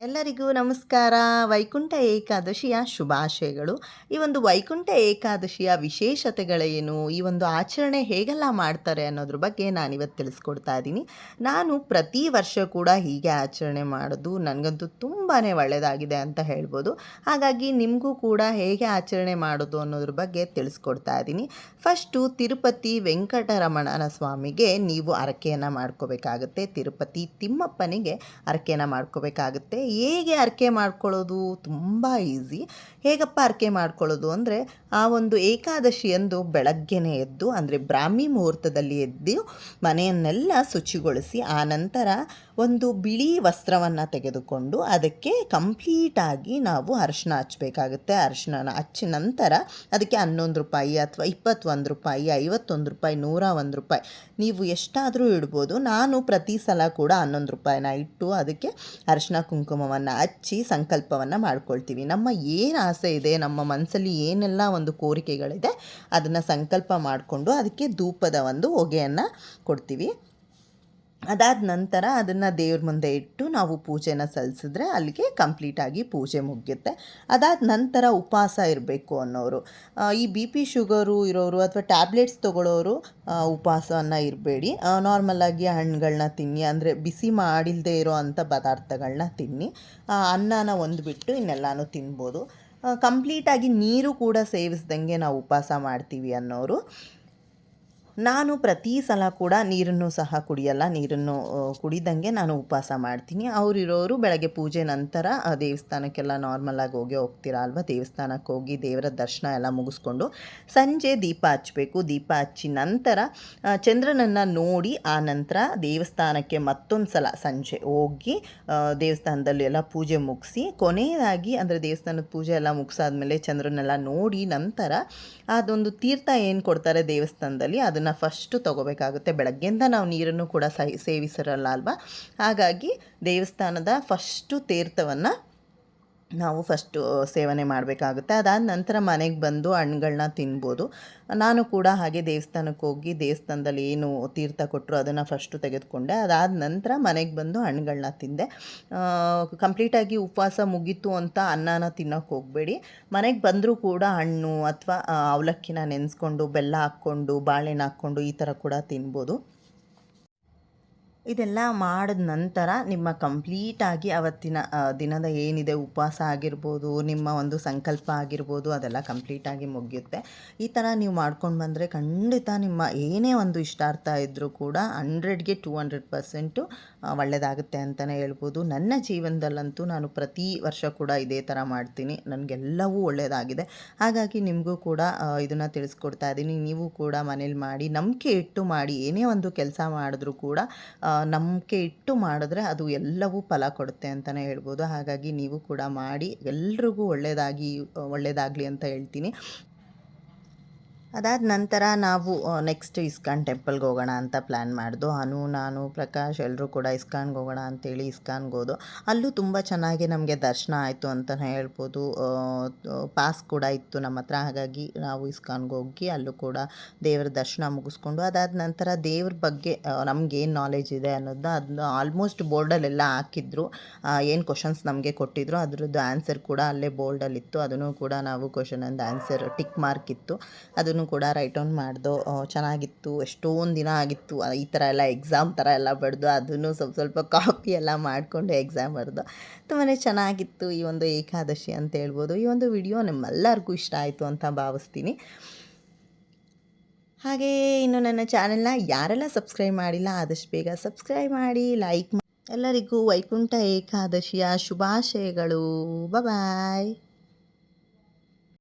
ಎಲ್ಲರಿಗೂ ನಮಸ್ಕಾರ. ವೈಕುಂಠ ಏಕಾದಶಿಯ ಶುಭಾಶಯಗಳು. ಈ ಒಂದು ವೈಕುಂಠ ಏಕಾದಶಿಯ ವಿಶೇಷತೆಗಳೇನು? ಈ ಒಂದು ಆಚರಣೆ ಹೇಗೆಲ್ಲ ಮಾಡ್ತಾರೆ ಅನ್ನೋದ್ರ ಬಗ್ಗೆ ನಾನಿವತ್ತು ತಿಳಿಸ್ಕೊಡ್ತಾ ಇದ್ದೀನಿ. ನಾನು ಪ್ರತಿ ವರ್ಷ ಕೂಡ ಹೀಗೆ ಆಚರಣೆ ಮಾಡೋದು ನನಗಂತೂ ತುಂಬಾ ಒಳ್ಳೆಯದಾಗಿದೆ ಅಂತ ಹೇಳ್ಬೋದು. ಹಾಗಾಗಿ ನಿಮಗೂ ಕೂಡ ಹೇಗೆ ಆಚರಣೆ ಮಾಡೋದು ಅನ್ನೋದ್ರ ಬಗ್ಗೆ ತಿಳಿಸ್ಕೊಡ್ತಾ ಇದ್ದೀನಿ. ಫಸ್ಟು ತಿರುಪತಿ ವೆಂಕಟರಮಣನ ಸ್ವಾಮಿಗೆ ನೀವು ಅರಕೆಯನ್ನು ಮಾಡ್ಕೋಬೇಕಾಗುತ್ತೆ. ತಿರುಪತಿ ತಿಮ್ಮಪ್ಪನಿಗೆ ಅರಕೆಯನ್ನು ಮಾಡ್ಕೋಬೇಕಾಗುತ್ತೆ. ಹೇಗೆ ಅರ್ಕೆ ಮಾಡ್ಕೊಳ್ಳೋದು ತುಂಬ ಈಸಿ. ಹೇಗಪ್ಪ ಅರ್ಕೆ ಮಾಡ್ಕೊಳ್ಳೋದು ಅಂದರೆ ಆ ಒಂದು ಏಕಾದಶಿಯಂದು ಬೆಳಗ್ಗೆನೇ ಎದ್ದು, ಅಂದರೆ ಬ್ರಾಹ್ಮಿ ಮುಹೂರ್ತದಲ್ಲಿ ಎದ್ದು ಮನೆಯನ್ನೆಲ್ಲ ಶುಚಿಗೊಳಿಸಿ, ಆ ನಂತರ ಒಂದು ಬಿಳಿ ವಸ್ತ್ರವನ್ನು ತೆಗೆದುಕೊಂಡು ಅದಕ್ಕೆ ಕಂಪ್ಲೀಟಾಗಿ ನಾವು ಅರಿಶಿನ ಹಚ್ಚಬೇಕಾಗುತ್ತೆ. ಅರಶಿನ ಹಚ್ಚಿ ನಂತರ ಅದಕ್ಕೆ ಹನ್ನೊಂದು ರೂಪಾಯಿ ಅಥವಾ ಇಪ್ಪತ್ತೊಂದು ರೂಪಾಯಿ, ಐವತ್ತೊಂದು ರೂಪಾಯಿ ನೂರ ಒಂದು ರೂಪಾಯಿ ನೀವು ಎಷ್ಟಾದರೂ ಇಡ್ಬೋದು. ನಾನು ಪ್ರತಿ ಸಲ ಕೂಡ ಹನ್ನೊಂದು ರೂಪಾಯಿನ ಇಟ್ಟು ಅದಕ್ಕೆ ಅರಿಶಿನ ಕುಂಕುಮವನ್ನು ಹಚ್ಚಿ ಸಂಕಲ್ಪವನ್ನು ಮಾಡ್ಕೊಳ್ತೀವಿ. ನಮ್ಮ ಏನು ಆಸೆ ಇದೆ, ನಮ್ಮ ಮನಸ್ಸಲ್ಲಿ ಏನೆಲ್ಲ ಒಂದು ಕೋರಿಕೆಗಳಿದೆ ಅದನ್ನು ಸಂಕಲ್ಪ ಮಾಡಿಕೊಂಡು ಅದಕ್ಕೆ ಧೂಪದ ಒಂದು ಹೊಗೆಯನ್ನು ಕೊಡ್ತೀವಿ. ಅದಾದ ನಂತರ ಅದನ್ನು ದೇವ್ರ ಮುಂದೆ ಇಟ್ಟು ನಾವು ಪೂಜೆನ ಸಲ್ಲಿಸಿದ್ರೆ ಅಲ್ಲಿಗೆ ಕಂಪ್ಲೀಟಾಗಿ ಪೂಜೆ ಮುಗಿಯುತ್ತೆ. ಅದಾದ ನಂತರ ಉಪವಾಸ ಇರಬೇಕು ಅನ್ನೋರು. ಈ ಬಿ ಪಿ ಶುಗರು ಇರೋರು ಅಥವಾ ಟ್ಯಾಬ್ಲೆಟ್ಸ್ ತೊಗೊಳ್ಳೋರು ಉಪವಾಸವನ್ನು ಇರಬೇಡಿ. ನಾರ್ಮಲಾಗಿ ಹಣ್ಣುಗಳನ್ನ ತಿನ್ನಿ, ಅಂದರೆ ಬಿಸಿ ಮಾಡಿಲ್ಲದೆ ಇರೋ ಅಂಥ ಪದಾರ್ಥಗಳನ್ನ ತಿನ್ನಿ. ಅನ್ನನ ಒಂದು ಬಿಟ್ಟು ಇನ್ನೆಲ್ಲನೂ ತಿನ್ಬೋದು. ಕಂಪ್ಲೀಟಾಗಿ ನೀರು ಕೂಡ ಸೇವಿಸ್ದಂಗೆ ನಾವು ಉಪವಾಸ ಮಾಡ್ತೀವಿ ಅನ್ನೋರು. ನಾನು ಪ್ರತಿ ಸಲ ಕೂಡ ನೀರನ್ನು ಸಹ ಕುಡಿಯಲ್ಲ. ನೀರನ್ನು ಕುಡಿದಂಗೆ ನಾನು ಉಪವಾಸ ಮಾಡ್ತೀನಿ. ಅವರಿರೋರು ಬೆಳಗ್ಗೆ ಪೂಜೆ ನಂತರ ದೇವಸ್ಥಾನಕ್ಕೆಲ್ಲ ನಾರ್ಮಲಾಗಿ ಹೋಗಿ ಹೋಗ್ತೀರಾ ಅಲ್ವಾ? ದೇವಸ್ಥಾನಕ್ಕೆ ಹೋಗಿ ದೇವರ ದರ್ಶನ ಎಲ್ಲ ಮುಗಿಸ್ಕೊಂಡು ಸಂಜೆ ದೀಪ ಹಚ್ಚಬೇಕು ದೀಪ ಹಚ್ಚಿ ನಂತರ ಚಂದ್ರನನ್ನು ನೋಡಿ ಆ ನಂತರ ದೇವಸ್ಥಾನಕ್ಕೆ ಮತ್ತೊಂದು ಸಲ ಸಂಜೆ ಹೋಗಿ ದೇವಸ್ಥಾನದಲ್ಲಿ ಎಲ್ಲ ಪೂಜೆ ಮುಗಿಸಿ, ಕೊನೆಯದಾಗಿ ಅಂದರೆ ದೇವಸ್ಥಾನದ ಪೂಜೆ ಎಲ್ಲ ಮುಗಿಸಾದ್ಮೇಲೆ ಚಂದ್ರನೆಲ್ಲ ನೋಡಿ ನಂತರ ಅದೊಂದು ತೀರ್ಥ ಏನು ಕೊಡ್ತಾರೆ ದೇವಸ್ಥಾನದಲ್ಲಿ? ಅದನ್ನು ಫಸ್ಟು ತೊಗೋಬೇಕಾಗುತ್ತೆ. ಬೆಳಗ್ಗೆಯಿಂದ ನಾವು ನೀರನ್ನು ಕೂಡ ಸೈ ಸೇವಿಸಿರಲ್ಲ ಅಲ್ವಾ? ಹಾಗಾಗಿ ದೇವಸ್ಥಾನದ ಫಸ್ಟು ತೀರ್ಥವನ್ನು ನಾವು ಫಸ್ಟು ಸೇವನೆ ಮಾಡಬೇಕಾಗುತ್ತೆ. ಅದಾದ ನಂತರ ಮನೆಗೆ ಬಂದು ಹಣ್ಗಳನ್ನ ತಿನ್ಬೋದು. ನಾನು ಕೂಡ ಹಾಗೆ ದೇವಸ್ಥಾನಕ್ಕೆ ಹೋಗಿ ದೇವಸ್ಥಾನದಲ್ಲಿ ಏನು ತೀರ್ಥ ಕೊಟ್ಟರು ಅದನ್ನು ಫಸ್ಟು ತೆಗೆದುಕೊಂಡೆ. ಅದಾದ ನಂತರ ಮನೆಗೆ ಬಂದು ಹಣ್ಣುಗಳನ್ನ ತಿಂದೆ. ಕಂಪ್ಲೀಟಾಗಿ ಉಪವಾಸ ಮುಗೀತು ಅಂತ ಅನ್ನನ ತಿನ್ನೋಕೆ ಹೋಗಬೇಡಿ. ಮನೆಗೆ ಬಂದರೂ ಕೂಡ ಹಣ್ಣು ಅಥವಾ ಅವಲಕ್ಕಿನ ನೆನೆಸ್ಕೊಂಡು, ಬೆಲ್ಲ ಹಾಕ್ಕೊಂಡು, ಬಾಳೆಹಣ್ಣು ಹಾಕ್ಕೊಂಡು ಈ ಥರ ಕೂಡ ತಿನ್ಬೋದು. ಇದೆಲ್ಲ ಮಾಡಿದ ನಂತರ ನಿಮ್ಮ ಕಂಪ್ಲೀಟಾಗಿ ಅವತ್ತಿನ ದಿನದ ಏನಿದೆ, ಉಪವಾಸ ಆಗಿರ್ಬೋದು, ನಿಮ್ಮ ಒಂದು ಸಂಕಲ್ಪ ಆಗಿರ್ಬೋದು, ಅದೆಲ್ಲ ಕಂಪ್ಲೀಟಾಗಿ ಮುಗಿಯುತ್ತೆ. ಈ ಥರ ನೀವು ಮಾಡ್ಕೊಂಡು ಬಂದರೆ ಖಂಡಿತ ನಿಮ್ಮ ಏನೇ ಒಂದು ಇಷ್ಟಾರ್ಥ ಇದ್ದರೂ ಕೂಡ ಹಂಡ್ರೆಡ್ಗೆ ಟೂ ಹಂಡ್ರೆಡ್ ಪರ್ಸೆಂಟು ಒಳ್ಳೆಯದಾಗುತ್ತೆ ಅಂತಲೇ ಹೇಳ್ಬೋದು. ನನ್ನ ಜೀವನದಲ್ಲಂತೂ ನಾನು ಪ್ರತಿ ವರ್ಷ ಕೂಡ ಇದೇ ಥರ ಮಾಡ್ತೀನಿ. ನನಗೆಲ್ಲವೂ ಒಳ್ಳೆಯದಾಗಿದೆ ಹಾಗಾಗಿ ನಿಮಗೂ ಕೂಡ ಇದನ್ನು ತಿಳಿಸ್ಕೊಡ್ತಾ ಇದ್ದೀನಿ ನೀವು ಕೂಡ ಮನೇಲಿ ಮಾಡಿ ನಂಬಿಕೆ ಇಟ್ಟು ಮಾಡಿ, ಏನೇ ಒಂದು ಕೆಲಸ ಮಾಡಿದ್ರೂ ಕೂಡ ನಂಬಿಕೆ ಇಟ್ಟು ಮಾಡಿದ್ರೆ ಅದು ಎಲ್ಲವೂ ಫಲ ಕೊಡುತ್ತೆ ಅಂತಲೇ ಹೇಳ್ಬೋದು. ಹಾಗಾಗಿ ನೀವು ಕೂಡ ಮಾಡಿ, ಎಲ್ರಿಗೂ ಒಳ್ಳೆಯದಾಗಿ ಒಳ್ಳೆಯದಾಗಲಿ ಅಂತ ಹೇಳ್ತೀನಿ. ಅದಾದ ನಂತರ ನಾವು ನೆಕ್ಸ್ಟ್ ಇಸ್ಕಾನ್ ಟೆಂಪಲ್ಗೆ ಹೋಗೋಣ ಅಂತ ಪ್ಲ್ಯಾನ್ ಮಾಡಿದ್ದು ಅನು, ನಾನು, ಪ್ರಕಾಶ್ ಎಲ್ಲರೂ ಕೂಡ ಇಸ್ಕಾನ್ಗೆ ಹೋಗೋಣ ಅಂತೇಳಿ ಇಸ್ಕಾನ್ಗೆ ಹೋದು. ಅಲ್ಲೂ ತುಂಬ ಚೆನ್ನಾಗಿ ನಮಗೆ ದರ್ಶನ ಆಯಿತು ಅಂತಲೇ ಹೇಳ್ಬೋದು. ಪಾಸ್ ಕೂಡ ಇತ್ತು ನಮ್ಮ ಹತ್ರ. ಹಾಗಾಗಿ ನಾವು ಇಸ್ಕಾನ್ಗೆ ಹೋಗಿ ಅಲ್ಲೂ ಕೂಡ ದೇವರ ದರ್ಶನ ಮುಗಿಸ್ಕೊಂಡು, ಅದಾದ ನಂತರ ದೇವ್ರ ಬಗ್ಗೆ ನಮಗೇನು ನಾಲೆಜ್ ಇದೆ ಅನ್ನೋದನ್ನ ಅದನ್ನ ಆಲ್ಮೋಸ್ಟ್ ಬೋರ್ಡಲ್ಲೆಲ್ಲ ಹಾಕಿದ್ರು. ಏನು ಕ್ವಶನ್ಸ್ ನಮಗೆ ಕೊಟ್ಟಿದ್ರು, ಅದರದ್ದು ಆನ್ಸರ್ ಕೂಡ ಅಲ್ಲೇ ಬೋರ್ಡಲ್ಲಿತ್ತು ಅದನ್ನು ಕೂಡ ನಾವು ಕ್ವಶನ್ ಅಂದ ಆನ್ಸರ್ ಟಿಕ್ ಮಾರ್ಕ್ ಇತ್ತು. ಅದನ್ನು ಕೂಡ ರೈಟ್ ಡೌನ್ ಮಾಡಿದೋ ಚೆನ್ನಾಗಿತ್ತು, ಎಷ್ಟೊಂದು ದಿನ ಆಗಿತ್ತು ಈ ಥರ ಎಲ್ಲ ಎಕ್ಸಾಮ್ ಥರ ಎಲ್ಲ ಬರೆದು, ಅದನ್ನು ಸ್ವಲ್ಪ ಸ್ವಲ್ಪ ಕಾಪಿ ಎಲ್ಲ ಮಾಡಿಕೊಂಡು ಎಕ್ಸಾಮ್ ಬರೆದು. ತುಂಬಾ ಚೆನ್ನಾಗಿತ್ತು ಈ ಒಂದು ಏಕಾದಶಿ ಅಂತ ಹೇಳ್ಬೋದು. ಈ ಒಂದು ವಿಡಿಯೋ ನಿಮ್ಮೆಲ್ಲರಿಗೂ ಇಷ್ಟ ಆಯಿತು ಅಂತ ಭಾವಿಸ್ತೀನಿ. ಹಾಗೆಯೇ ಇನ್ನು ನನ್ನ ಚಾನೆಲ್ನ ಯಾರೆಲ್ಲ ಸಬ್ಸ್ಕ್ರೈಬ್ ಮಾಡಿಲ್ಲ, ಆದಷ್ಟು ಬೇಗ ಸಬ್ಸ್ಕ್ರೈಬ್ ಮಾಡಿ ಲೈಕ್ ಎಲ್ಲರಿಗೂ ವೈಕುಂಠ ಏಕಾದಶಿಯ ಶುಭಾಶಯಗಳು. ಬಾಯ್